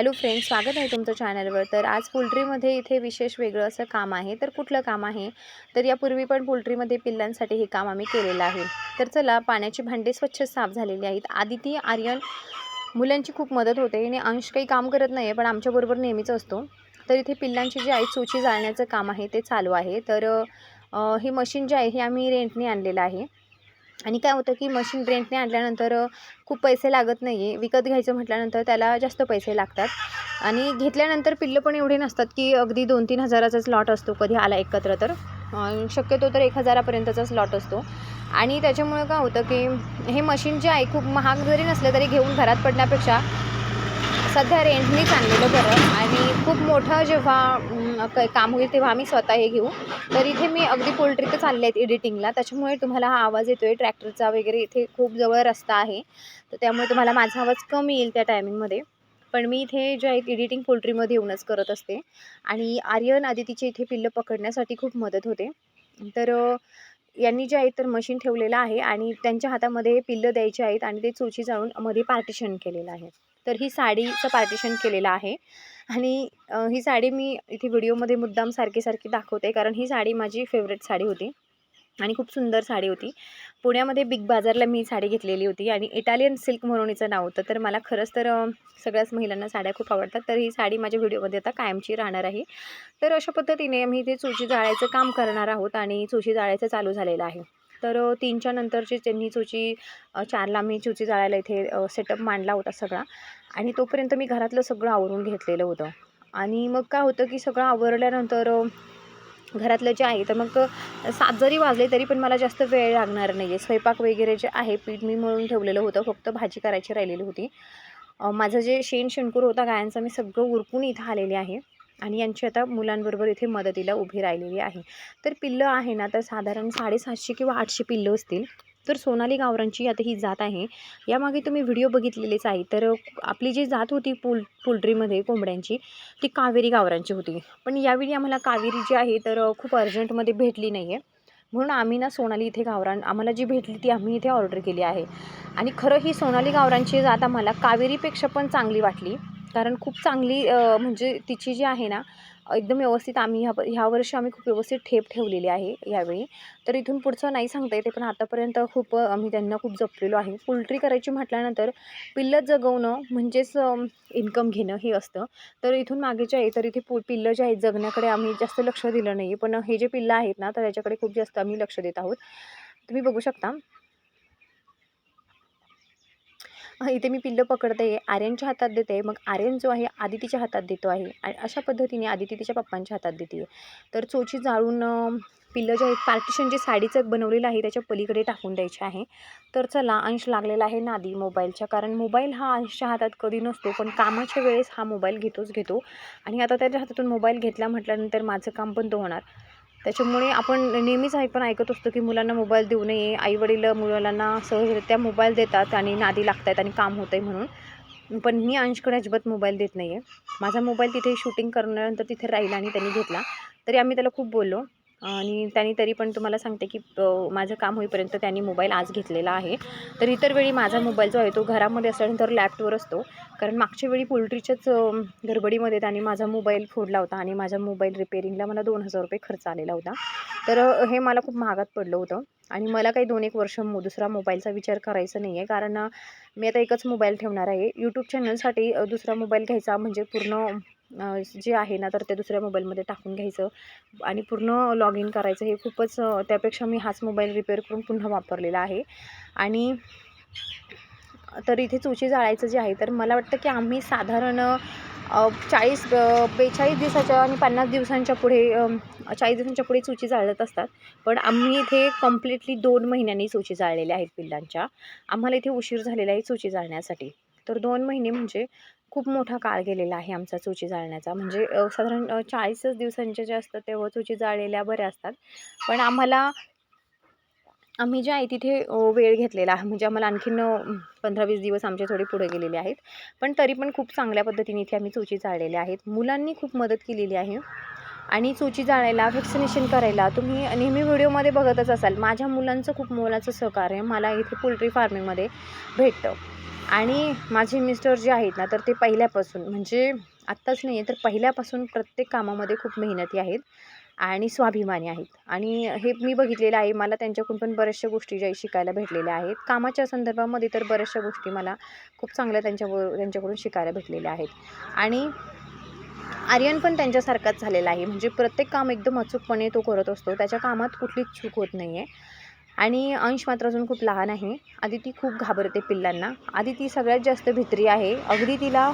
Hello friends स्वागत आहे तुमचं चॅनलवर तर आज पोल्ट्रीमध्ये इथे विशेष वेगळं असं काम आहे. तर कुठलं काम आहे? तर यापूर्वी पण पोल्ट्रीमध्ये पिल्लांसाठी हे काम आम्ही केलेलं आहे. तर चला पाण्याची भांडे स्वच्छ साफ झालेली आहेत. आदिती आर्यन मुलांची खूप मदत होते. आणि अंश काही काम करत नाही आहे पण आमच्याबरोबर नेहमीच असतो. तर इथे पिल्लांची जी आहे चोची जाळण्याचं काम आहे ते चालू आहे. तर हे मशीन जे आहे हे आम्ही रेंटने आणलेलं आहे. आणि काय होतं की मशीन रेंटने आणल्यानंतर खूप पैसे लागत नाही आहे विकत घ्यायचं म्हटल्यानंतर त्याला जास्त पैसे लागतात. आणि घेतल्यानंतर पिल्लं पण एवढे नसतात की अगदी दोन तीन हजाराचाच लॉट असतो कधी आला एकत्र तर. शक्यतो तर एक हजारापर्यंतचाच लॉट असतो. आणि त्याच्यामुळं काय होतं की हे मशीन जे आहे खूप महाग जरी नसलं तरी घेऊन घरात पडण्यापेक्षा सध्या रेंटनी आणलेलं बरं आणि खूप मोठं जेव्हा क- काम होईल तेव्हा आम्ही स्वतः हे घेऊ. तर इथे मी अगदी पोल्ट्रीतच आले आहेत एडिटिंगला त्याच्यामुळे तुम्हाला हा आवाज येतो आहे ट्रॅक्टरचा वगैरे इथे खूप जवळ रस्ता आहे. तर त्यामुळे तुम्हाला माझा आवाज कमी येईल त्या टायमिंगमध्ये पण मी इथे जे आहे एडिटिंग पोल्ट्रीमध्ये येऊनच करत असते. आणि आर्यन आदितीचे इथे पिल्लं पकडण्यासाठी खूप मदत होते. तर यांनी जे आहे तर मशीन ठेवलेलं आहे आणि त्यांच्या हातामध्ये पिल्लं द्यायची आहेत आणि ते चोची जाळून मध्ये पार्टिशन केलेलं आहे. तर ही साडीचं पार्टिशन केलेलं आहे. आणि ही साडी मी इथे व्हिडिओमध्ये मुद्दाम सारखी सारखी दाखवते कारण ही साडी माझी फेवरेट साडी होती. आणि खूप सुंदर साडी होती. पुण्यामध्ये बिग बाजारला मी साडी घेतलेली होती आणि इटालियन सिल्क म्हणून हिचं नाव होतं. तर मला खरंच तर सगळ्याच महिलांना साड्या खूप आवडतात. तर ही साडी माझ्या व्हिडिओमध्ये आता कायमची राहणार आहे. तर अशा पद्धतीने आम्ही इथे चुशी जाळायचं काम करणार आहोत आणि चुशी जाळायचं चालू झालेलं आहे. तर तीनच्या नंतरची त्यांनी चुची चारला मी चुची जाळायला इथे सेटअप मांडला होता सगळा. आणि तोपर्यंत मी घरातलं सगळं आवरून घेतलेलं होतं. आणि मग काय होतं की सगळं आवरल्यानंतर घरातलं जे आहे तर मग सात जरी वाजले तरी पण मला जास्त वेळ लागणार नाही आहे स्वयंपाक वगैरे जे आहे पीठ मी मळून ठेवलेलं होतं. फक्त भाजी करायची राहिलेली होती. माझं जे शेण शेणकूर होता गायांचं मी सगळं उरकून इथं आलेले आहे. आणि यांची आता मुलांबरोबर इथे मदतीला उभी राहिलेली आहे. तर पिल्लं आहे ना तर साधारण साडेसातशे किंवा आठशे पिल्लं असतील. तर सोनाली गावरांची आता ही जात आहे. यामागे तुम्ही व्हिडिओ बघितलेलेच आहे. तर आपली जी जात होती पोल पोल्ट्रीमध्ये कोंबड्यांची ती कावेरी गावरांची होती. पण यावेळी आम्हाला कावेरी जी आहे तर खूप अर्जंटमध्ये भेटली नाही आहे म्हणून आम्ही ना सोनाली इथे गावरान आम्हाला जी भेटली ती आम्ही इथे ऑर्डर केली आहे. आणि खरं ही सोनाली गावरांची जात आम्हाला कावेरीपेक्षा पण चांगली वाटली. कारण खूप चांगली म्हणजे तिची जी आहे ना एकदम व्यवस्थित आम्ही ह्या ह्या वर्षी आम्ही खूप व्यवस्थित ठेप ठेवलेली आहे यावेळी. तर इथून पुढचं नाही सांगता येते पण आतापर्यंत खूप आम्ही त्यांना खूप जपलेलो आहे. पोल्ट्री करायची म्हटल्यानंतर पिल्लं जगवणं म्हणजेच इन्कम घेणं हे असतं. तर इथून मागे जे आहे तर इथे पु पिल्लं जे आहेत जगण्याकडे आम्ही जास्त लक्ष दिलं नाही. पण हे जे पिल्लं आहेत ना तर याच्याकडे खूप जास्त आम्ही लक्ष देत आहोत. तुम्ही बघू शकता. इथे मी पिल्लं पकडते आर्यनच्या हातात देते मग आर्यन जो आहे आदितीच्या हातात देतो आहे. आणि अशा पद्धतीने आदिती तिच्या पप्पांच्या हातात देते. तर चोची जाळून पिल्लं जे आहेत पार्टिशन जे साडीचं बनवलेलं आहे त्याच्या पलीकडे टाकून द्यायचे आहे. तर चला अंश लागलेला आहे नादी मोबाईलच्या कारण मोबाईल हा अंशच्या हातात कधी नसतो पण कामाच्या वेळेस हा मोबाईल घेतोच घेतो. आणि आता त्याच्या हातातून मोबाईल घेतला म्हटल्यानंतर माझं काम बंद होणार. त्याच्यामुळे आपण नेहमीच आहे पण ऐकत असतो की मुलांना मोबाईल देऊ नये आईवडील मुलांना सहजरित्या मोबाईल देतात आणि नादी लागत आहेत आणि काम होतं आहे म्हणून. पण मी अंशकडे अजिबात मोबाईल देत नाही आहे माझा मोबाईल तिथे शूटिंग करण्यानंतर तिथे राहिला आणि त्यांनी घेतला. तरी आम्ही त्याला खूप बोललो. आणि त्यांनी तरी पण तुम्हाला सांगते की माझं काम होईपर्यंत त्यांनी मोबाईल आज घेतलेला आहे. तर इतर वेळी माझा मोबाईल जो आहे तो घरामध्ये असल्यानंतर लॅपटॉपवर असतो. कारण मागच्या वेळी पोल्ट्रीच्याच गडबडीमध्ये त्यांनी माझा मोबाईल फोडला होता आणि माझा मोबाईल रिपेरिंगला मला दोन हजार रुपये खर्च आलेला होता. तर हे मला खूप महागात पडलं होतं. आणि मला काही दोन एक वर्ष मो दुसरा मोबाईलचा विचार करायचा नाही आहे कारण मी आता एकच मोबाईल ठेवणार आहे. यूट्यूब चॅनलसाठी दुसरा मोबाईल घ्यायचा म्हणजे पूर्ण जे आहे ना तर ते दुसऱ्या मोबाईलमध्ये टाकून घ्यायचं आणि पूर्ण लॉग इन करायचं. हे खूपच त्यापेक्षा मी हाच मोबाईल रिपेअर करून पुन्हा वापरलेला आहे. आणि तर इथे चुची जाळायचं जे आहे तर मला वाटतं की आम्ही साधारण चाळीस बेचाळीस दिवसाच्या आणि पन्नास दिवसांच्या पुढे चाळीस दिवसांच्या पुढे चुची जाळत असतात. पण आम्ही इथे कम्प्लिटली दोन महिन्यांनी चुची जाळलेल्या आहेत पिल्लांच्या. आम्हाला इथे उशीर झालेला आहे चुची जाळण्यासाठी. तर दोन महिने म्हणजे खूप मोठा काळ गेलेला आहे आमचा चुची जाळण्याचा. म्हणजे साधारण चाळीसच दिवसांच्या ज्या असतात तेव्हा चुची जाळलेल्या बऱ्या असतात. पण आम्हाला आम्ही जे आहे तिथे वेळ घेतलेला आहे. म्हणजे आम्हाला आणखीन पंधरा वीस दिवस आमचे थोडे पुढे गेलेले आहेत. पण तरी पण खूप चांगल्या पद्धतीने इथे आम्ही चुची जाळलेल्या आहेत. मुलांनी खूप मदत केलेली आहे. आणि चुची जाळायला व्हॅक्सिनेशन करायला तुम्ही नेहमी व्हिडिओमध्ये बघतच असाल. माझ्या मुलांचं खूप मोलाचं सहकार्य मला इथे पोल्ट्री फार्मिंगमध्ये भेटतं. आणि माझे मिस्टर जे आहेत ना तर ते पहिल्यापासून म्हणजे आत्ताच नाही आहे तर पहिल्यापासून प्रत्येक कामामध्ये खूप मेहनती आहेत आणि स्वाभिमानी आहेत. आणि हे मी बघितलेलं आहे मला त्यांच्याकडून पण बऱ्याचशा गोष्टी ज्या शिकायला भेटलेल्या आहेत. कामाच्या संदर्भामध्ये तर बऱ्याचशा गोष्टी मला खूप चांगल्या त्यांच्यावर त्यांच्याकडून शिकायला भेटलेल्या आहेत. आणि आर्यन पण त्यांच्यासारखाच झालेला आहे म्हणजे प्रत्येक काम एकदम अचूकपणे तो करत असतो त्याच्या कामात कुठलीच चूक होत नाही आहे आणि अंश मात्र अजून खूप लहान आहे. आधी ती खूप घाबरते पिल्लांना. आधी ती सगळ्यात जास्त भित्री आहे. अगदी तिला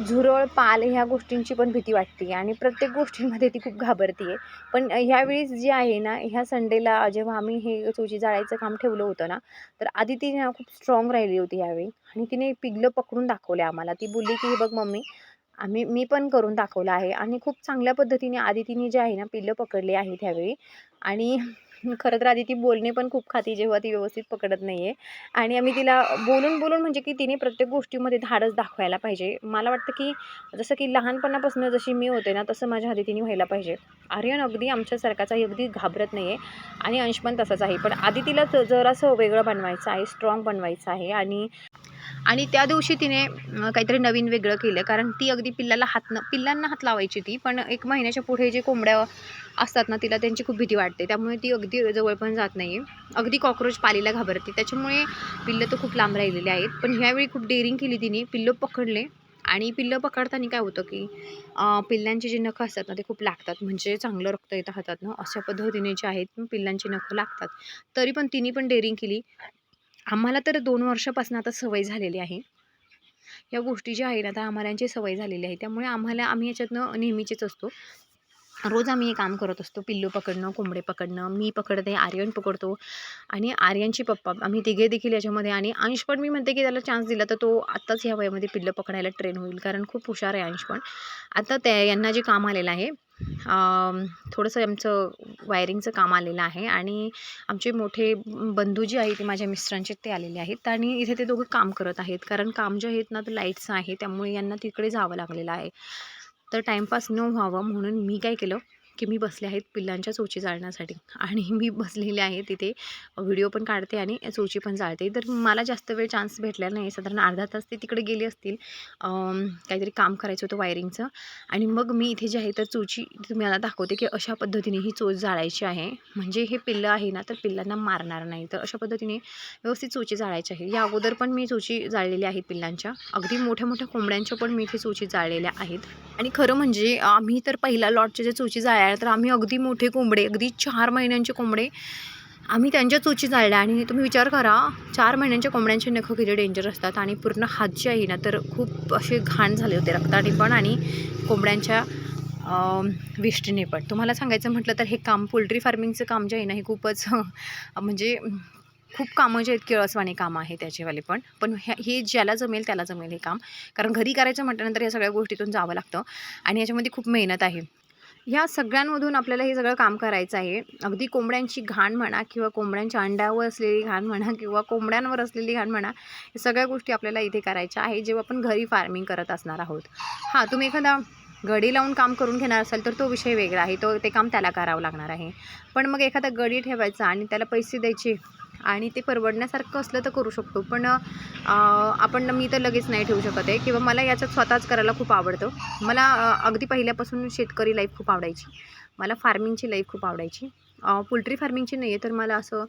झुरळ पाल ह्या गोष्टींची पण भीती वाटते आणि प्रत्येक गोष्टींमध्ये ती खूप घाबरते. आहे पण ह्यावेळीच जे आहे ना ह्या संडेला जेव्हा आम्ही हे चोची जाळायचं काम ठेवलं होतं ना तर आधी ती ना खूप स्ट्रॉंग राहिली होती ह्यावेळी आणि तिने पिगलं पकडून दाखवले आम्हाला. ती बोलली की हे बघ मम्मी आम्ही मी पण करून दाखवलं आहे. आणि खूप चांगल्या पद्धतीने आधी तिने जे आहे ना पिल्लं पकडले आहेत ह्यावेळी आणि खरं तर आधी ती बोलणे पण खूप खाती जेव्हा ती व्यवस्थित पकडत नाही आहे आणि आम्ही तिला बोलून बोलून म्हणजे की तिने प्रत्येक गोष्टीमध्ये धाडस दाखवायला पाहिजे. मला वाटतं की जसं की लहानपणापासून जशी मी होते ना तसं माझ्या आधी तिने व्हायला पाहिजे. आर्यन अगदी आमच्यासारखाचा अगदी घाबरत नाही आहे आणि अंश पण तसाच आहे. पण आधी तिला जरासं वेगळं बनवायचं आहे स्ट्रॉंग बनवायचं आहे. आणि आणि त्या दिवशी तिने काहीतरी नवीन वेगळं केलं. कारण ती अगदी पिल्लाला हात न पिल्लांना हात लावायची ती पण एक महिन्याच्या पुढे जे कोंबड्या असतात ना तिला त्यांची खूप भीती वाटते. त्यामुळे ती अगदी जवळ पण जात नाही आहे अगदी कॉक्रोच पालीला घाबरते. त्याच्यामुळे पिल्लं तर खूप लांब राहिलेले आहेत. पण ह्यावेळी खूप डेअरिंग केली तिने. पिल्लं पकडले. आणि पिल्लं पकडताना काय होतं की पिल्लांचे जे नखं असतात ना ते खूप लागतात. म्हणजे चांगलं रक्त येतं हातातनं. अशा पद्धतीने जे आहेत पिल्लांची नखं लागतात. तरी पण तिने पण डेअरिंग केली. आम्हाला तर दोन वर्षापासून आता सवय झालेली आहे. या गोष्टी ज्या आहे ना आता आम्हाला यांची सवय झालेली आहे. त्यामुळे आम्हाला आम्ही याच्यातनं नेहमीचेच असतो. रोज आम्ही हे काम करत असतो. पिल्लू पकडणं कोंबडे पकडणं मी पकडते आर्यन पकडतो आणि आर्यनचे पप्पा आम्ही तिघे देखील याच्यामध्ये आणि अंश पण मी म्हणते की त्याला चान्स दिला तर तो आत्ताच ह्या वयामध्ये पिल्लं पकडायला ट्रेन होईल. कारण खूप हुशार आहे अंश पण. आता त्या यांना जे काम आलेलं आहे थोडंसं आमचं वायरिंगचं काम आलेलं आहे आणि आमचे मोठे बंधू जे आहेत ते माझ्या मिस्टरांचे ते आलेले आहेत. आणि इथे ते दोघं काम करत आहेत. कारण काम जे आहेत ना तर लाईट्स आहे. त्यामुळे यांना तिकडे जावं लागलेलं आहे. तर टाईमपास न व्हावं म्हणून मी काय केलं की मी बसले आहेत पिल्लांच्या चोची जाळण्यासाठी आणि मी बसलेले आहे तिथे. व्हिडिओ पण काढते आणि चोची पण जाळते तर मला जास्त वेळ चान्स भेटला नाही. साधारण अर्धा तास ते तिकडे गेले असतील. काहीतरी काम करायचं होतं वायरिंगचं आणि मग मी इथे जे आहे तर चोची तुम्हाला दाखवते की अशा पद्धतीने ही चोच जाळायची आहे. म्हणजे हे पिल्लं आहे ना तर पिल्लांना मारणार नाही. तर अशा पद्धतीने व्यवस्थित चोची जाळायची आहे. या अगोदर पण मी चोची जाळलेल्या आहेत पिल्लांच्या. अगदी मोठ्या मोठ्या कोंबड्यांच्या पण मी इथे चोची जाळलेल्या आहेत. आणि खरं म्हणजे आम्ही तर पहिला लॉटच्या ज्या चोची जाळ जाळल्या तर आम्ही अगदी मोठे कोंबडे अगदी चार महिन्यांचे कोंबडे आम्ही त्यांच्या चोची जाळल्या आणि तुम्ही विचार करा चार महिन्यांच्या कोंबड्यांचे नखं किती डेंजर असतात आणि पूर्ण हात जे आहे ना तर खूप असे घाण झाले होते रक्ताने पण आणि कोंबड्यांच्या विष्टीने पण. तुम्हाला सांगायचं म्हटलं तर हे काम पोल्ट्री फार्मिंगचं काम जे आहे ना हे खूपच म्हणजे खूप कामं जे आहेत किळसवाने कामं आहे त्याचेवाले पण. पण ह्या हे ज्याला जमेल त्याला जमेल हे काम. कारण घरी करायचं म्हटल्यानंतर या सगळ्या गोष्टीतून जावं लागतं. आणि याच्यामध्ये खूप मेहनत आहे. ह्या सगळ्यांमधून आपल्याला हे सगळं काम करायचं आहे. अगदी कोंबड्यांची घाण म्हणा किंवा कोंबड्यांच्या अंड्यावर असलेली घाण म्हणा किंवा कोंबड्यांवर असलेली घाण म्हणा या सगळ्या गोष्टी आपल्याला इथे करायच्या आहे जेव्हा आपण घरी फार्मिंग करत असणार आहोत. हां तुम्ही एखादा गडी लावून काम करून घेणार असाल तर तो विषय वेगळा आहे. तो ते काम त्याला करावं लागणार आहे. पण मग एखादा गडी ठेवायचा आणि त्याला पैसे द्यायचे आणि ते परवडण्यासारखं असलं तर करू शकतो. पण आपण मी तर लगेच नाही ठेवू शकत आहे. किंवा मला याच्यात स्वतःच करायला खूप आवडतं. मला अगदी पहिल्यापासून शेतकरी लाईफ खूप आवडायची. मला फार्मिंगची लाईफ खूप आवडायची. पोल्ट्री फार्मिंगची नाही आहे तर मला असं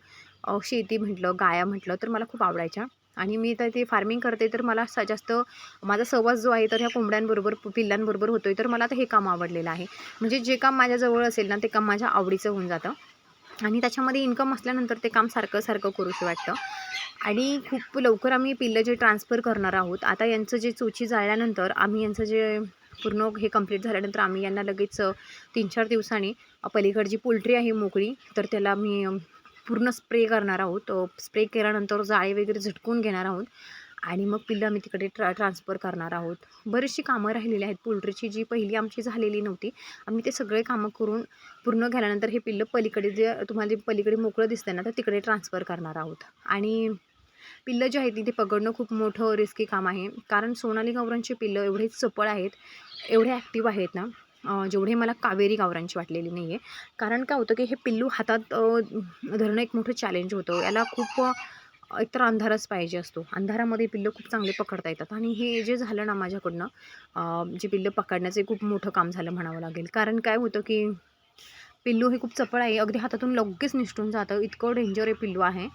शेती म्हटलं गाया म्हटलं तर मला खूप आवडायच्या. आणि मी तर ते फार्मिंग करते तर मला स जास्त माझा सहवास जो आहे तर ह्या कोंबड्यांबरोबर पिल्लांबरोबर होतो आहे तर मला तर हे काम आवडलेलं आहे. म्हणजे जे काम माझ्याजवळ असेल ना ते काम माझ्या आवडीचं होऊन जातं. आणि त्याच्यामध्ये इन्कम असल्यानंतर ते काम सारखं सारखं करूशी वाटतं. आणि खूप लवकर आम्ही पिल्लं जे ट्रान्सफर करणार आहोत आता यांचं जे चोची जाळल्यानंतर आम्ही यांचं जे पूर्ण हे कंप्लीट झाल्यानंतर आम्ही यांना लगेच तीन चार दिवसांनी पलीकडची पोल्ट्री आहे मोकळी तर त्याला मी पूर्ण स्प्रे करणार आहोत. स्प्रे केल्यानंतर जाळी वगैरे झटकून घेणार आहोत. आणि मग पिल्लं आम्ही तिकडे ट्रा ट्रान्सफर करणार आहोत. बरीचशी कामं राहिलेली आहेत. पोल्ट्रीची जी पहिली आमची झालेली नव्हती. आम्ही ते सगळे कामं करून पूर्ण झाल्यानंतर हे पिल्लं पलीकडे जे तुम्हाला जे पलीकडे मोकळं दिसतं ना तर तिकडे ट्रान्सफर करणार आहोत. आणि पिल्लं जे आहेत तिथे पकडणं खूप मोठं रिस्की काम आहे. कारण सोनाली गावरांची पिल्लं एवढे चपळ आहेत एवढे ॲक्टिव्ह आहेत ना जेवढे मला कावेरी गावरांची वाटलेली नाही आहे कारण काय होतं की हे पिल्लू हातात धरणं एक मोठं चॅलेंज होतं. याला खूप एकतर अंधारच पाहिजे असतो. अंधारामध्ये पिल्लं खूप चांगले पकडता येतात. आणि हे जे झालं ना माझ्याकडनं जे पिल्लं पकडण्याचं खूप मोठं काम झालं म्हणावं लागेल. कारण काय होतं की पिल्लू हे खूप चपळ आहे. अगदी हातातून लगेच निसटून जातं. इतकं डेंजर हे पिल्लू आहे.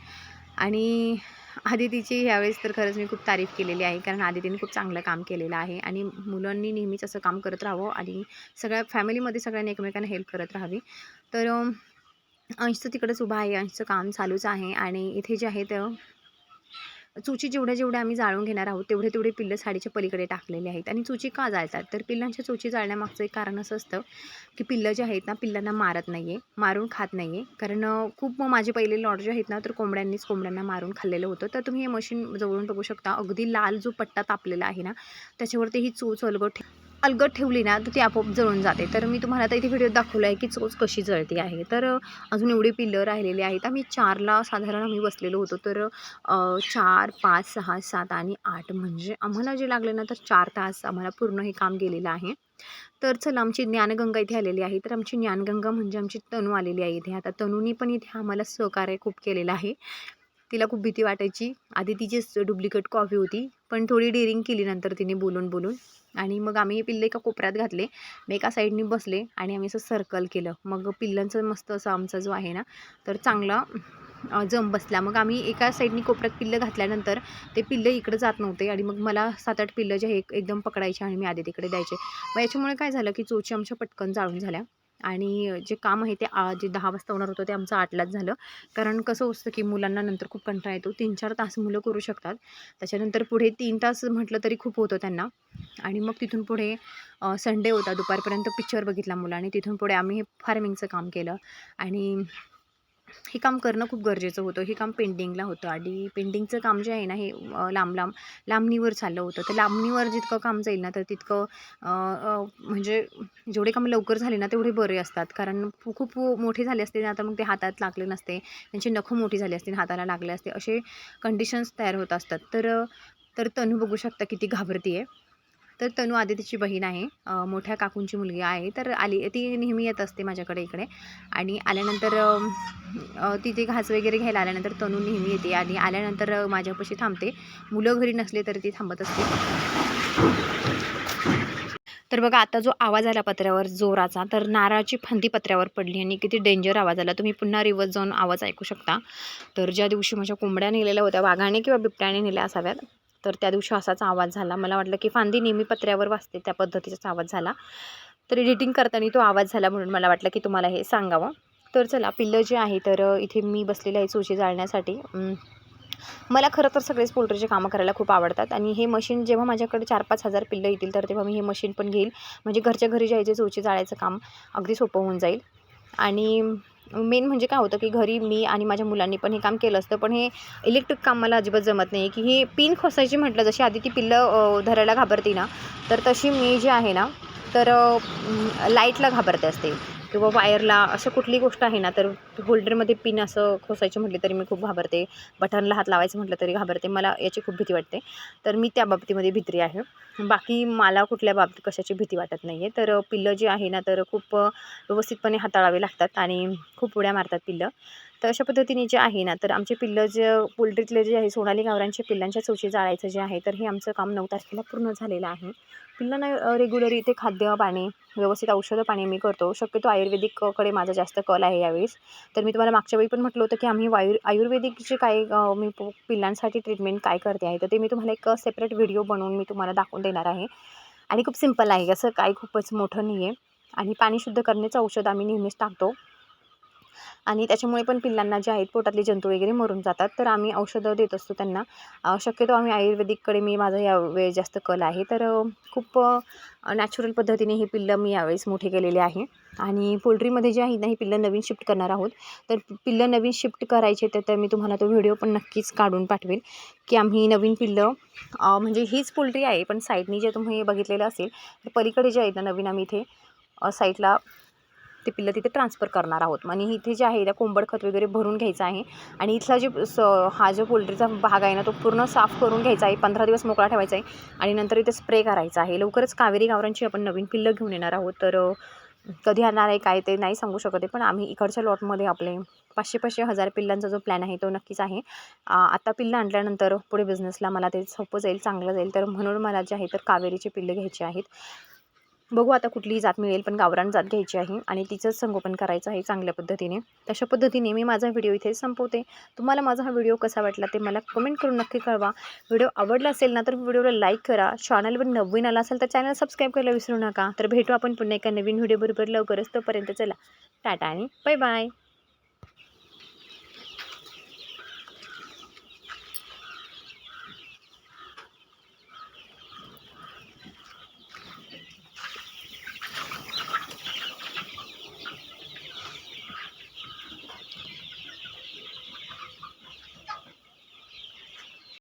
आणि आदितीची ह्यावेळेस तर खरंच मी खूप तारीफ केलेली आहे कारण आदितीने खूप चांगलं काम केलेलं आहे आणि मुलांनी नेहमीच असं काम करत राहावं आणि सगळ्या फॅमिलीमध्ये सगळ्यांनी एकमेकांना हेल्प करत राहावी. तर अंशचं तिकडंच उभा आहे अंशचं काम चालूच आहे आणि इथे जे आहे तर चुची जेवढ्या जेवढ्या आम्ही जाळून घेणार आहोत तेवढे तेवढे पिल्लं साडीच्या पलीकडे टाकलेले आहेत. आणि चुची का जाळतात? तर पिल्लांच्या चुची जाळण्यामागचं एक कारण असं असतं की पिल्लं जे आहेत ना पिल्लांना मारत नाही आहे मारून खात नाही आहे कारण खूप माझे पहिले लॉट जे आहेत ना तर कोंबड्यांनीच कोंबड्यांना मारून खाल्लेलं होतं. तर तुम्ही हे मशीन जवळून बघू शकता. अगदी लाल जो पट्टा तापलेला आहे ना त्याच्यावरती ही चोच अलगट अलगद ठेवली ना तर ती आपोआप जळून जाते. तर मी तुम्हाला आता इथे व्हिडिओ दाखवला आहे की चोच कशी जळते आहे. तर अजून एवढी पिल्लं राहिलेली आहेत. आम्ही चारला साधारण आम्ही बसलेलो होतो. तर चार पाच सहा सात आणि आठ म्हणजे आम्हाला जे लागले ना तर चार तास आम्हाला पूर्ण हे काम गेलेलं आहे. तर चला आमची ज्ञानगंगा इथे आलेली आहे. तर आमची ज्ञानगंगा म्हणजे आमची तनू आलेली आहे इथे. आता तनूनी पण इथे आम्हाला सहकार्य खूप केलेलं आहे. तिला खूप भीती वाटायची. आधी तिचीच डुप्लिकेट कॉफी होती. पण थोडी डेअरिंग केली नंतर तिने बोलून बोलून आणि मग आम्ही हे पिल्ले एका कोपऱ्यात घातले. मी एका साईडनी बसले आणि आम्ही असं सर्कल केलं. मग पिल्लांचं मस्त असं आमचा जो आहे ना तर चांगला जम बसला. मग आम्ही एका साईडनी कोपऱ्यात पिल्लं घातल्यानंतर ते पिल्लं इकडं जात नव्हते आणि मग मला सात आठ पिल्लं जे आहे एकदम पकडायचे आणि मी आधी तिकडे द्यायचे. मग याच्यामुळे काय झालं की चोची आमच्या पटकन जाळून झाल्या. आणि जे काम आहे ते आ जे दहा वाजता होणार होतं ते आमचं आठलाच झालं. कारण कसं असतं की मुलांना नंतर खूप कंटाळा येतो. तीन चार तास मुलं करू शकतात. त्याच्यानंतर पुढे तीन तास म्हटलं तरी खूप होतं त्यांना. आणि मग तिथून पुढे संडे होता. दुपारपर्यंत पिक्चर बघितला मुलांनी. तिथून पुढे आम्ही फार्मिंगचं काम केलं. आणि हे काम करणं खूप गरजेचं होतं. हे काम पेंटिंगला होतं आणि पेंटिंगचं काम जे आहे ना हे लांब लांब लांबणीवर चाललं होतं. तर लांबणीवर जितकं काम जाईल ना तर तितकं म्हणजे जेवढे काम लवकर झाले ना तेवढे बरे असतात. कारण खूप मोठे झाले असते ना तर मग ते हातात लागले नसते. त्यांची नखं मोठी झाली असते हाताला लागले असते. असे कंडिशन्स तयार होत असतात. तर तर तनू बघू शकता किती घाबरती आहे तर तनू आदितीची बहीण आहे. मोठ्या काकूंची मुलगी आहे. तर आली ती नेहमी येत असते माझ्याकडे इकडे. आणि आल्यानंतर तिथे घास वगैरे घ्यायला आल्यानंतर तनू नेहमी येते. आणि आल्यानंतर माझ्यापाशी थांबते. मुलं घरी नसले तरी ती थांबत असते. तर बघा आता जो आवाज आला पत्र्यावर जोराचा तर नारळाची फांदी पत्र्यावर पडली आणि किती डेंजर आवाज आला. तुम्ही पुन्हा रिवर्स जाऊन आवाज ऐकू शकता. तर ज्या दिवशी माझ्या कोंबड्या नेलेल्या होत्या वाघाने किंवा बिबट्याने नेल्या असाव्यात तर त्या दिवशी असाच आवाज झाला. मला वाटलं की फांदी नेहमी पत्र्यावर वाजते त्या पद्धतीचाच आवाज झाला. तर एडिटिंग करताना तो आवाज झाला म्हणून मला वाटलं की तुम्हाला हे सांगावं. तर चला पिल्लं जे आहे तर इथे मी बसलेलं आहे चोची जाळण्यासाठी. मला खरं तर सगळेच पोल्ट्रीचे कामं करायला खूप आवडतात आणि हे मशीन जेव्हा माझ्याकडे चार पाच हजार पिल्लं येतील तर तेव्हा मी हे मशीन पण घेईल. म्हणजे घरच्या घरी जायचे चोची जाळायचं काम अगदी सोपं होऊन जाईल. आणि मेन म्हणजे काय होतं की घरी मी आणि माझ्या मुलांनी पण हे काम केलं असतं पण हे इलेक्ट्रिक काम मला अजिबात जमत नाही. की ही पिन खोसायची म्हटलं जशी आधी ती पिल्लं धरायला घाबरती ना तर तशी मी जी आहे ना तर लाईटला घाबरते असते. किंवा वायरला असं कुठली गोष्ट आहे ना तर होल्डरमध्ये पिन असं खोसायची म्हटली तरी मी खूप घाबरते. बटनला हात लावायचं म्हटलं तरी घाबरते. मला याची खूप भीती वाटते. तर मी त्या बाबतीमध्ये भित्री आहे. बाकी मला कुठल्या बाबतीत कशाची भीती वाटत नाही आहे तर पिल्लं जी आहे ना तर खूप व्यवस्थितपणे हाताळावे लागतात आणि खूप उड्या मारतात पिल्लं. तर अशा पद्धतीने जे आहे ना तर आमचे पिल्लं जे पोल्ट्रीतले जे आहे सोनाली गावरांचे पिल्लांच्या चोची जाळायचं जे आहे तर हे आमचं काम नऊ तारखेला पूर्ण झालेलं आहे. पिल्लांना रेग्युलर इथे खाद्य पाणी व्यवस्थित औषधं पाणी मी करतो. शक्यतो आयुर्वेदिककडे माझा जास्त कल आहे यावेळेस. तर मी तुम्हाला मागच्या वेळी पण म्हटलं होतं की आम्ही वायु आयुर्वेदिकचे काय मी पो- पिल्लांसाठी ट्रीटमेंट काय करते आहे तर ते मी तुम्हाला एक सेपरेट व्हिडिओ बनवून मी तुम्हाला दाखवून देणार आहे. आणि खूप सिंपल आहे असं काय खूपच मोठं नाही आहे आणि पाणी शुद्ध करण्याचं औषध आम्ही नेहमीच टाकतो. आणि त्याच्यामुळे पण पिल्लांना जे आहेत पोटातले जंतू वगैरे मरून जातात. तर आम्ही औषधं देत असतो त्यांना. शक्यतो आम्ही आयुर्वेदिककडे मी माझा यावेळेस जास्त कल आहे. तर खूप नॅचरल पद्धतीने ही पिल्लं मी यावेळेस मोठी केलेली आहे. आणि पोल्ट्रीमध्ये जे आहे ना ही पिल्लं नवीन शिफ्ट करणार आहोत. तर पिल्लं नवीन शिफ्ट करायचे तर तर मी तुम्हाला तो व्हिडिओ पण नक्कीच काढून पाठवेल. की आम्ही नवीन पिल्लं म्हणजे हीच पोल्ट्री आहे पण साईडनी जे तुम्ही बघितलेलं असेल तर पलीकडे जे आहेत ना नवीन आम्ही इथे साईटला साईडला ते पिल्लं तिथे ट्रान्सफर करणार आहोत. आणि इथे जे आहे त्या कोंबड खत वगैरे भरून घ्यायचं आहे. आणि इथला जे स हा जो पोल्ट्रीचा भाग आहे ना तो पूर्ण साफ करून घ्यायचा आहे. पंधरा दिवस मोकळा ठेवायचा आहे. आणि नंतर इथे स्प्रे करायचा आहे. लवकरच कावेरी गावरांची आपण नवीन पिल्लं घेऊन येणार आहोत. तर कधी आणणार आहे काय ते नाही सांगू शकत आहे. पण आम्ही इकडच्या लॉटमध्ये आपले पाचशे पाचशे हजार पिल्लांचा जो प्लॅन आहे तो नक्कीच आहे. आता पिल्लं आणल्यानंतर पुढे बिझनेसला मला ते सोपं जाईल चांगलं जाईल. तर म्हणून मला जे आहे तर कावेरीचे पिल्लं घ्यायचे आहेत. बघू आता कुठलीही जात मिळेल पण गावरान जात घ्यायची आहे आणि तिचंच संगोपन करायचं आहे चांगल्या पद्धतीने. तशा पद्धतीने मी माझा व्हिडिओ इथे संपवते. तुम्हाला माझा हा व्हिडिओ कसा वाटला ते मला कमेंट करून नक्की कळवा. व्हिडिओ आवडला असेल ना तर व्हिडिओला लाईक करा. चॅनलवर नवीन आला असेल तर चॅनल सबस्क्राईब करायला विसरू नका. तर भेटू आपण पुन्हा एका नवीन व्हिडिओ बरोबर लवकरच. तोपर्यंत चला टाटा आणि बाय बाय